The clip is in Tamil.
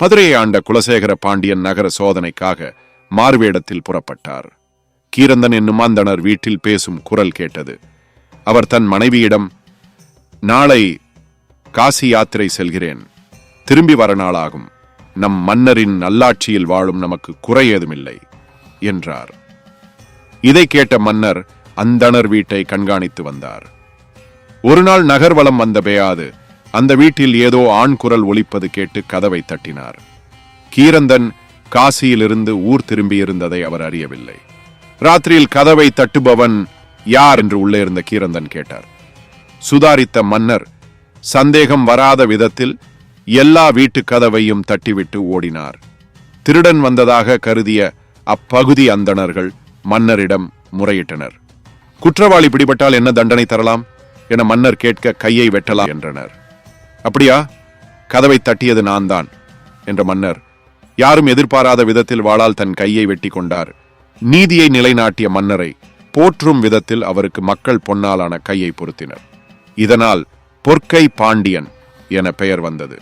மதுரையை ஆண்ட குலசேகர பாண்டியன் நகர சோதனைக்காக மார்வேடத்தில் புறப்பட்டார். கீரந்தன் என்னும் அந்தணர் வீட்டில் பேசும் குரல் கேட்டது. அவர் தன் மனைவியிடம் நாளை காசி யாத்திரை செல்கிறேன். திரும்பி வர நாளாகும் நம் மன்னரின் நல்லாட்சியில் வாழும் நமக்கு குறை ஏதுமில்லை என்றார். இதை கேட்ட மன்னர் அந்தணர் வீட்டை கண்காணித்து வந்தார். ஒரு நாள் நகர்வலம் வந்த பெயாது அந்த வீட்டில் ஏதோ ஆண் குரல் ஒலிப்பது கேட்டு கதவை தட்டினார். கீரந்தன் காசியிலிருந்து ஊர் திரும்பியிருந்ததை அவர் அறியவில்லை. ராத்திரியில் கதவை தட்டுபவன் யார் என்று உள்ளே இருந்த கீரந்தன் கேட்டார். சுதாரித்த மன்னர் சந்தேகம் வராத விதத்தில் எல்லா வீட்டு கதவையும் தட்டிவிட்டு ஓடினார். திருடன் வந்ததாக கருதிய அப்பகுதி அந்தணர்கள் மன்னரிடம் முறையிட்டனர். குற்றவாளி பிடிபட்டால் என்ன தண்டனை தரலாம்? என மன்னர் கேட்க கையை வெட்டலாம் என்றனர். அப்படியா? கதவை தட்டியது நான் தான் என்ற மன்னர் யாரும் எதிர்பாராத விதத்தில் வாளால் தன் கையை வெட்டி கொண்டார். நீதியை நிலைநாட்டிய மன்னரை போற்றும் விதத்தில் அவருக்கு மக்கள் பொன்னாலான கையை பொருத்தினர். இதனால் பொற்கை பாண்டியன் என பெயர் வந்தது.